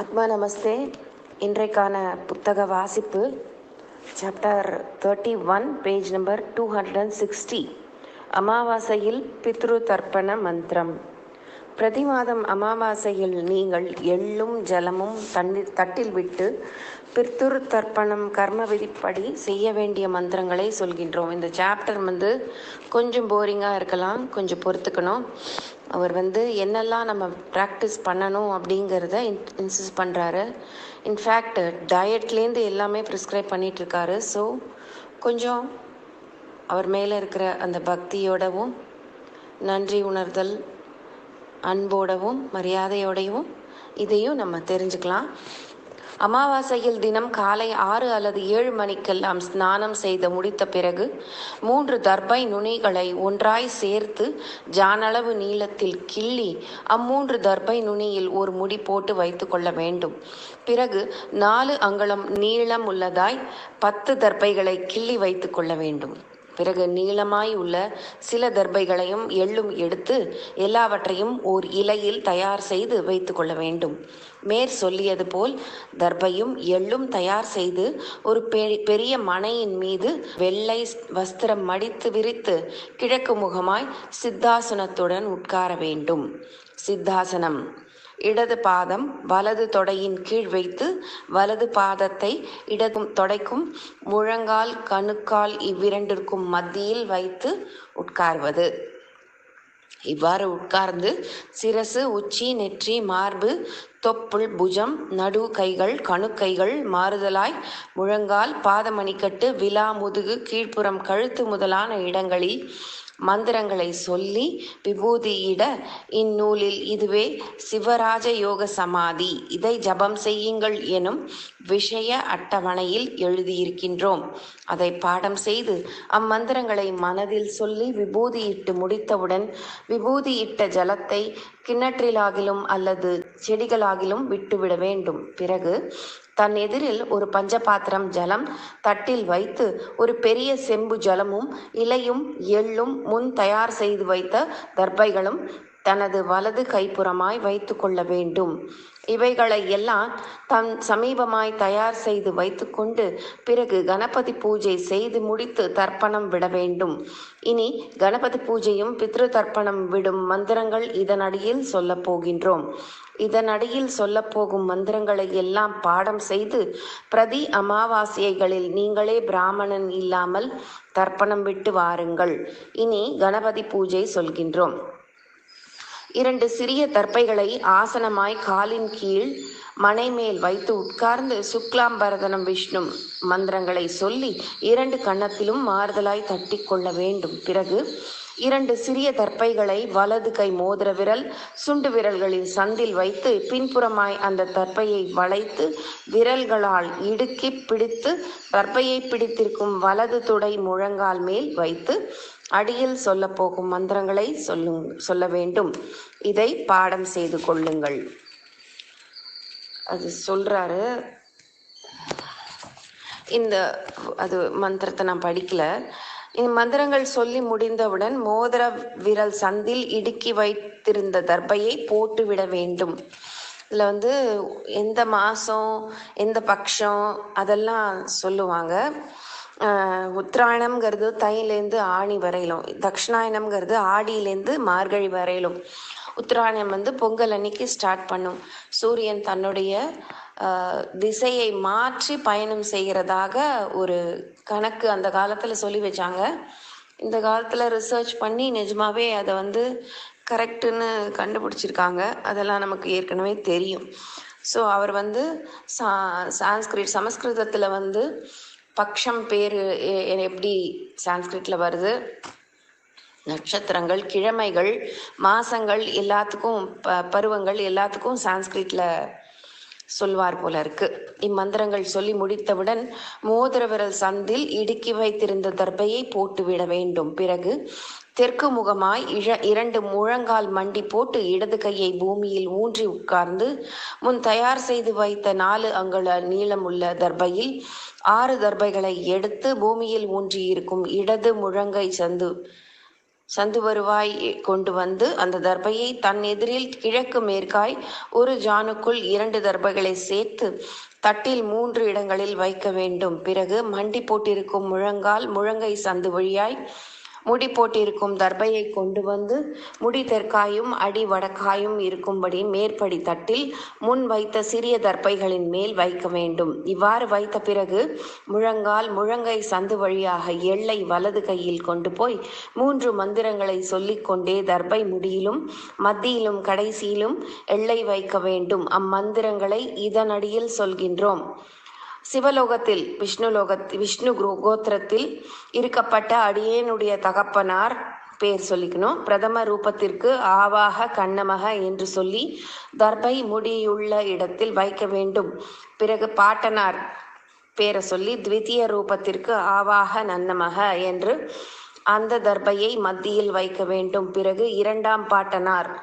ஆத்மா நமஸ்தே. இன்றைக்கான புத்தக வாசிப்பு chapter thirty one page number two hundred and sixty அமாவாசையில் பித்ரு தர்ப்பண மந்திரம். பிரதி மாதம் அமாவாசையில் நீங்கள் எள்ளும் ஜலமும் தண்ணீர் தட்டில் விட்டு பித்ரு தர்ப்பணம் கர்ம விதிப்படி செய்ய வேண்டிய மந்திரங்களை சொல்கின்றோம். இந்த சாப்டர் வந்து கொஞ்சம் போரிங்காக இருக்கலாம் கொஞ்சம் பொறுத்துக்கணும். அவர் வந்து என்னெல்லாம் நம்ம ப்ராக்டிஸ் பண்ணணும் அப்படிங்கிறத இன் இன்சிஸ் பண்ணுறாரு இன்ஃபேக்ட் டயட்லேருந்து எல்லாமே ப்ரிஸ்கிரைப் பண்ணிகிட்ருக்காரு ஸோ கொஞ்சம் அவர் மேலே இருக்கிற அந்த பக்தியோடவும் நன்றி உணர்தல் அன்போடவும் மரியாதையோடையும் இதையும் நம்ம தெரிஞ்சுக்கலாம். அமாவாசையில் தினம் காலை ஆறு அல்லது ஏழு மணிக்கெல்லாம் ஸ்நானம் செய்து முடித்த பிறகு மூன்று தர்பை நுனிகளை ஒன்றாய் சேர்த்து ஜானளவு நீளத்தில் கிள்ளி அம்மூன்று தர்பை நுனியில் ஒரு முடி போட்டு வைத்து கொள்ள வேண்டும். பிறகு நாலு அங்குலம் நீளம் உள்ளதாய் பத்து தர்பைகளை கிள்ளி வைத்து கொள்ள வேண்டும். பிறகு நீளமாய் உள்ள சில தர்பைகளையும் எள்ளும் எடுத்து எல்லாவற்றையும் ஓர் இலையில் தயார் செய்து வைத்து கொள்ள வேண்டும். மேற் சொல்லியது போல் தர்பையும் எள்ளும் தயார் செய்து ஒரு பெரிய மனையின் மீது வெள்ளை வஸ்திரம் மடித்து விரித்து கிழக்கு முகமாய் சித்தாசனத்துடன் உட்கார வேண்டும். சித்தாசனம். இடது பாதம் வலது தொடையின் கீழ் வைத்து வலது பாதத்தை இடதும் தொடைக்கும் முழங்கால் கணுக்கால் இவ்விரண்டிற்கும் மத்தியில் வைத்து உட்கார்வது. இவ்வாறு உட்கார்ந்து சிரசு உச்சி நெற்றி மார்பு தொப்புள் புஜம் நடு கைகள் கணுக்கைகள் மாறுதலாய் முழங்கால் பாதமணிக்கட்டு விலா முதுகு கீழ்ப்புறம் கழுத்து முதலான இடங்களில் மந்திரங்களை சொல்லி விபூதியிட இந்நூலில் இதுவே சிவராஜ யோக சமாதி. இதை ஜபம் செய்யுங்கள் எனும் விஷய அட்டவணையில் எழுதியிருக்கின்றோம். அதை பாடம் செய்து அம்மந்திரங்களை மனதில் சொல்லி விபூதியிட்டு முடித்தவுடன் விபூதியிட்ட ஜலத்தை கிணற்றிலாகிலும் அல்லது செடிகளாகிலும் விட்டுவிட வேண்டும். பிறகு தன் எதிரில் ஒரு பஞ்சபாத்திரம் ஜலம் தட்டில் வைத்து ஒரு பெரிய செம்பு ஜலமும் இலையும் எள்ளும் முன் தயார் செய்து வைத்த தர்பைகளும் தனது வலது கைப்புறமாய் வைத்து கொள்ள வேண்டும். இவைகளை எல்லாம் தன் சமீபமாய் தயார் செய்து வைத்துக்கொண்டு பிறகு கணபதி பூஜை செய்து முடித்து தர்ப்பணம் விட வேண்டும். இனி கணபதி பூஜையும் பித்ரு தர்ப்பணம் விடும் மந்திரங்கள் இதனடியில் சொல்ல போகின்றோம். இதனடியில் சொல்லப்போகும் மந்திரங்களை எல்லாம் பாடம் செய்து பிரதி அமாவாசைகளில் நீங்களே பிராமணன் இல்லாமல் தர்ப்பணம் விட்டு வாருங்கள். இனி கணபதி பூஜை சொல்கின்றோம். இரண்டு சிறிய தர்ப்பைகளை ஆசனமாய் காலின் கீழ் மனை மேல் வைத்து உட்கார்ந்து சுக்லாம்பரதனம் விஷ்ணு மந்திரங்களை சொல்லி இரண்டு கன்னத்திலும் மாறுதலாய் தட்டி கொள்ள வேண்டும். பிறகு இரண்டு சிறிய தற்பைகளை வலது கை மோதிர விரல் சுண்டு விரல்களின் சந்தில் வைத்து பின்புறமாய் அந்த தற்பையை வளைத்து விரல்களால் இடுக்கி பிடித்து தற்பையை பிடித்திருக்கும் வலது துடை முழங்கால் மேல் வைத்து அடியில் சொல்ல போகும் மந்திரங்களை சொல்லுங் சொல்ல வேண்டும். இதை பாடம் செய்து கொள்ளுங்கள். அது சொல்றாரு. இந்த அது மந்திரத்தை நான் படிக்கல. இந்த மந்திரங்கள் சொல்லி முடிந்தவுடன் மோதிர விரல் சந்தில் இடுக்கி வைத்திருந்த தர்பையை போட்டுவிட வேண்டும். இதில் வந்து எந்த மாதம் எந்த பட்சம் அதெல்லாம் சொல்லுவாங்க. உத்ராயணம்ங்கிறது தையிலேருந்து ஆணி வரையிலும் தக்ஷணாயணம்ங்கிறது ஆடியிலேருந்து மார்கழி வரையிலும். உத்தராயணம் வந்து பொங்கல் அன்னைக்கு ஸ்டார்ட் பண்ணும். சூரியன் தன்னுடைய திசையை மாற்றி பயணம் செய்கிறதாக ஒரு கணக்கு அந்த காலத்தில் சொல்லி வச்சாங்க. இந்த காலத்தில் ரிசர்ச் பண்ணி நிஜமாவே அதை வந்து கரெக்டுன்னு கண்டுபிடிச்சிருக்காங்க. அதெல்லாம் நமக்கு ஏற்கனவே தெரியும். ஸோ அவர் வந்து சா சான்ஸ்கிரிட் சமஸ்கிருதத்தில் வந்து பக்ஷம் பேர் எப்படி சான்ஸ்கிரிட்டில் வருது? நட்சத்திரங்கள் கிழமைகள் மாசங்கள் எல்லாத்துக்கும் ப பருவங்கள் எல்லாத்துக்கும் சான்ஸ்கிரிட்டில் சொல்வார் போல இருக்கு இம்மந்திரங்கள் சொல்லி முடித்தவுடன் மோதிர விரல் சந்தில் இடுக்கி வைத்திருந்த தர்பையை போட்டுவிட வேண்டும். பிறகு தெற்கு முகமாய் இழ இரண்டு முழங்கால் மண்டி போட்டு இடது கையை பூமியில் ஊன்றி உட்கார்ந்து முன் தயார் செய்து வைத்த நாலு அங்குல நீளமுள்ள தர்பையில் ஆறு தர்பைகளை எடுத்து பூமியில் ஊன்றி இருக்கும் இடது முழங்கை சந்து சந்து வருவாய் கொண்டு வந்து அந்த தர்பையை தன் எதிரில் கிழக்கு மேற்காய் ஒரு ஜானுக்குள் இரண்டு தர்பைகளை சேர்த்து தட்டில் மூன்று இடங்களில் வைக்க வேண்டும். பிறகு மண்டி போட்டிருக்கும் முழங்கால் முழங்கை சந்து வழியாய் முடி போட்டிருக்கும் தர்பையை கொண்டு வந்து முடி தெற்காயும் அடி வடக்காயும் இருக்கும்படி மேற்படி தட்டில் முன் வைத்த சிறிய தர்பைகளின் மேல் வைக்க வேண்டும். இவ்வாறு வைத்த பிறகு முழங்கால் முழங்கை சந்து வழியாக எள்ளை வலது கையில் கொண்டு போய் மூன்று மந்திரங்களை சொல்லிக்கொண்டே தர்பை முடியிலும் மத்தியிலும் கடைசியிலும் எள்ளை வைக்க வேண்டும். அம்மந்திரங்களை இதனடியில் சொல்கின்றோம். சிவலோகத்தில் விஷ்ணு லோகத் விஷ்ணு குரு- கோத்திரத்தில் இருக்கப்பட்ட அடியேனுடைய தகப்பனார் பேர் சொல்லிக்கணும். பிரதம ரூபத்திற்கு ஆவாக கண்ணமக என்று சொல்லி தர்பை முடியுள்ள இடத்தில் வைக்க வேண்டும். பிறகு பாட்டனார் பேரை சொல்லி த்விதீய ரூபத்திற்கு ஆவாக நன்னமக என்று அந்த தர்பையை மத்தியில் வைக்க வேண்டும். பிறகு இரண்டாம் பாட்டனார்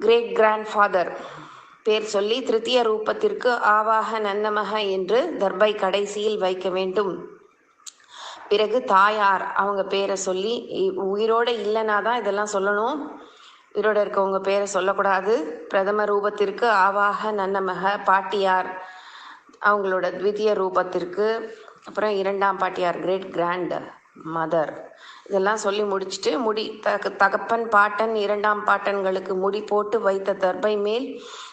கிரேட் கிராண்ட் ஃபாதர் பேர் சொல்லி திருத்திய ரூபத்திற்கு ஆவாக நன்னமக என்று தர்பை கடைசியில் வைக்க வேண்டும். பிறகு தாயார் அவங்க பேரை சொல்லி உயிரோட இல்லைனா தான் இதெல்லாம் சொல்லணும். உயிரோட இருக்கவங்க பேரை சொல்லக்கூடாது. பிரதம ரூபத்திற்கு ஆவாக நன்னமக பாட்டியார் அவங்களோட த்விதிய ரூபத்திற்கு அப்புறம் இரண்டாம் பாட்டியார் கிரேட் கிராண்ட் மதர். இதெல்லாம் சொல்லி முடிச்சுட்டு முடி தக தகப்பன் பாட்டன் இரண்டாம் பாட்டன்களுக்கு முடி போட்டு வைத்த தர்பை மேல்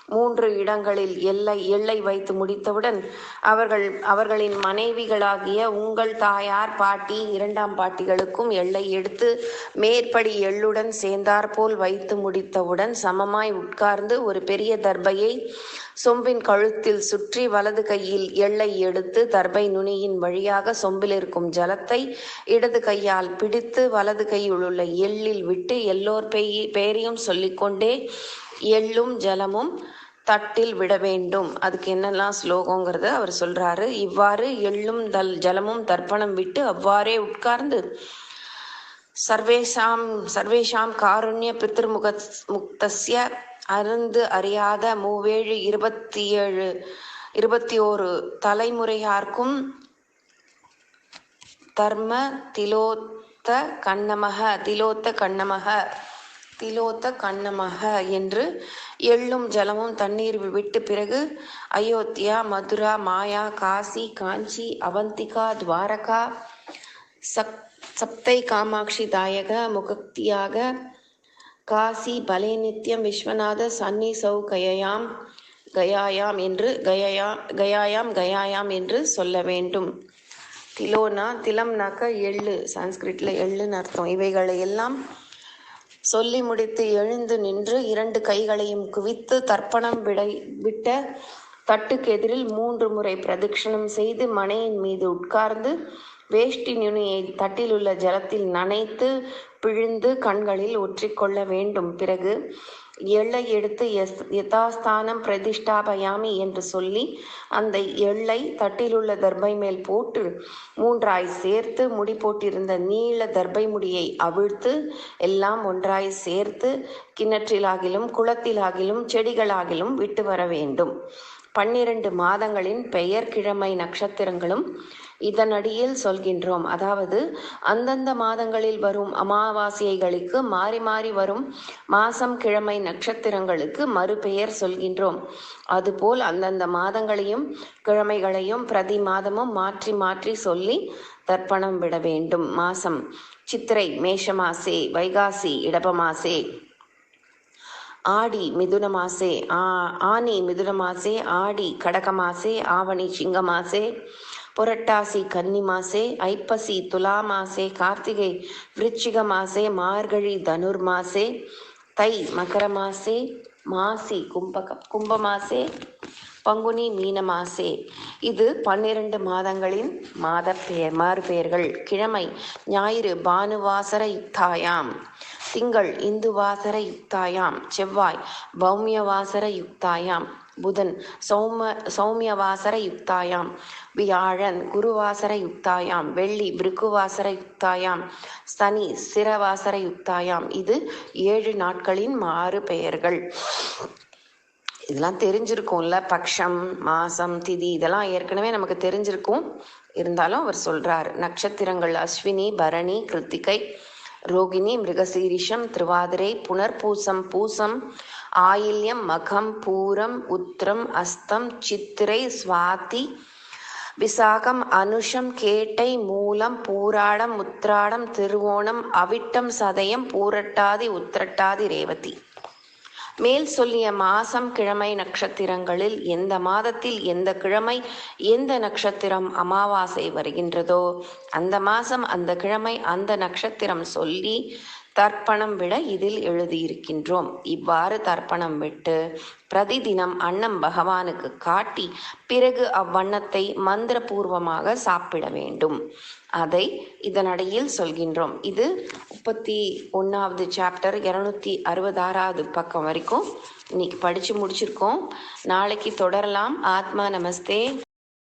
மூன்று இடங்களில் எல்லை எல்லை வைத்து முடித்தவுடன் அவர்கள் அவர்களின் மனைவிகளாகிய உங்கள் தாயார் பாட்டி இரண்டாம் பாட்டிகளுக்கும் எல்லை எடுத்து மேற்படி எள்ளுடன் சேர்ந்தாற்போல் வைத்து முடித்தவுடன் சமமாய் உட்கார்ந்து ஒரு பெரிய தர்பையை சொம்பின் கழுத்தில் சுற்றி வலது கையில் எள்ளை எடுத்து தர்பை நுனியின் வழியாக சொம்பில் இருக்கும் ஜலத்தை இடது கையால் பிடித்து வலது கையில் உள்ள எள்ளில் விட்டு எல்லோர் பெய் பெயரையும் சொல்லிக்கொண்டே எள்ளும் ஜலமும் தட்டில் விட வேண்டும். அதுக்கு என்னெல்லாம் ஸ்லோகங்கிறத அவர் சொல்றாரு. இவ்வாறு எள்ளும் தல் ஜலமும் தர்ப்பணம் விட்டு அவ்வாறே உட்கார்ந்து சர்வேஷாம் சர்வேஷாம் காருண்ய பித்ருமுக முக்தஸ்ய அருந்து அறியாத மூவேழு இருபத்தி ஏழு இருபத்தி ஓரு தலைமுறையார்க்கும் தர்ம திலோத்த கண்ணமக திலோத்த கண்ணமக திலோத்த கண்ணமக என்று எள்ளும் ஜலமும் தண்ணீர் விட்டு பிறகு அயோத்தியா மதுரா மாயா காசி காஞ்சி அவந்திகா துவாரகா சப் சப்தை காமாட்சி தாயக முகக்தியாக காசி பலே நித்யம் விஸ்வநாத சன்னி சௌ கயாம் கயாயாம் என்று கயாயா கயாயாம் கயாயாம் என்று சொல்ல வேண்டும். திலோனா திலம்னாக்க எள்ளு சான்ஸ்கிரிட்ல எள்ளுன்னு அர்த்தம். இவைகளை எல்லாம் சொல்லி முடித்து எழுந்து நின்று இரண்டு கைகளையும் குவித்து தர்ப்பணம் விடை விட்ட தட்டுக்கு எதிரில் மூன்று முறை பிரதட்சணம் செய்து மனையின் மீது உட்கார்ந்து வேஷ்டி நுனியை தட்டிலுள்ள ஜலத்தில் நனைத்து பிழிந்து கண்களில் ஒற்றிக்கொள்ள வேண்டும். பிறகு எள்ளை எடுத்து எஸ் யதாஸ்தானம் பிரதிஷ்டாபயாமி என்று சொல்லி அந்த எள்ளை தட்டிலுள்ள தர்பை மேல் போட்டு மூன்றாய் சேர்த்து முடி போட்டிருந்த நீள தர்பை முடியை அவிழ்த்து எல்லாம் ஒன்றாய் சேர்த்து கிணற்றிலாகிலும் குளத்திலாகிலும் செடிகளாகிலும் விட்டு வர வேண்டும். பன்னிரண்டு மாதங்களின் பெயர் கிழமை நட்சத்திரங்களும் இதனடியில் சொல்கின்றோம். அதாவது அந்தந்த மாதங்களில் வரும் அமாவாசைகளுக்கு மாறி மாறி வரும் மாசம் கிழமை நட்சத்திரங்களுக்கு மறுபெயர் சொல்கின்றோம். அதுபோல் அந்தந்த மாதங்களையும் கிழமைகளையும் பிரதி மாதமும் மாற்றி மாற்றி சொல்லி தர்ப்பணம் விட வேண்டும். மாசம் சித்திரை மேஷமாசே வைகாசி இடபமாசே ஆடி மிதுன மாசே ஆ ஆனி மிதுன மாசே ஆடி கடக மாசே ஆவணி சிங்க மாசே புரட்டாசி கன்னி மாசே ஐப்பசி துலா மாசே கார்த்திகை விருச்சிக மாசே மார்கழி தனுர் மாசே தை மகர மாசே மாசி கும்பக கும்ப மாசே பங்குனி மீன மாசே. இது பன்னிரண்டு மாதங்களின் மாத பெயர் மாறுபெயர்கள். கிழமை ஞாயிறு பானுவாசர யுக்தாயாம் திங்கள் இந்துவாசர யுக்தாயாம் செவ்வாய் பௌமியவாசர யுக்தாயாம் புதன் சௌம சௌமியவாசர யுக்தாயாம் வியாழன் குருவாசர யுக்தாயாம் வெள்ளி பிருக்குவாசர யுக்தாயாம் சனி சிரவாசர யுக்தாயாம் இது ஏழு நாட்களின் மாறு பெயர்கள். இதெல்லாம் தெரிஞ்சிருக்கும்ல. பக்ஷம் மாசம் திதி இதெல்லாம் ஏற்கனவே நமக்கு தெரிஞ்சிருக்கும். இருந்தாலும் அவர் சொல்றார். நட்சத்திரங்கள் அஸ்வினி பரணி கிருத்திகை ரோகிணி மிருகசீரிஷம் திருவாதிரை புனர்பூசம் பூசம் ஆயில்யம் மகம் பூரம் உத்திரம் அஸ்தம் சித்திரை சுவாதி விசாகம் அனுஷம் கேட்டை மூலம் பூராடம் உத்ராடம் திருவோணம் அவிட்டம் சதயம் பூரட்டாதி உத்திரட்டாதி ரேவதி. மேல் சொல்லிய மாசம் கிழமை நட்சத்திரங்களில் எந்த மாதத்தில் எந்த கிழமை எந்த நட்சத்திரம் அமாவாசை வருகின்றதோ அந்த மாசம் அந்த கிழமை அந்த நட்சத்திரம் சொல்லி தர்ப்பணம் விட இதில் எழுதியிருக்கின்றோம். இவ்வாறு தர்ப்பணம் விட்டு பிரதிதினம் அன்னம் பகவானுக்கு காட்டி பிறகு அவ்வண்ணத்தை மந்திரபூர்வமாக சாப்பிட வேண்டும். அதை இதனடையில் சொல்கின்றோம். இது முப்பத்தி ஒன்றாவது சாப்டர் இரநூத்தி அறுபதாறாவது பக்கம் வரைக்கும் இன்னைக்கு படித்து முடிச்சிருக்கோம். நாளைக்கு தொடரலாம். ஆத்மா நமஸ்தே.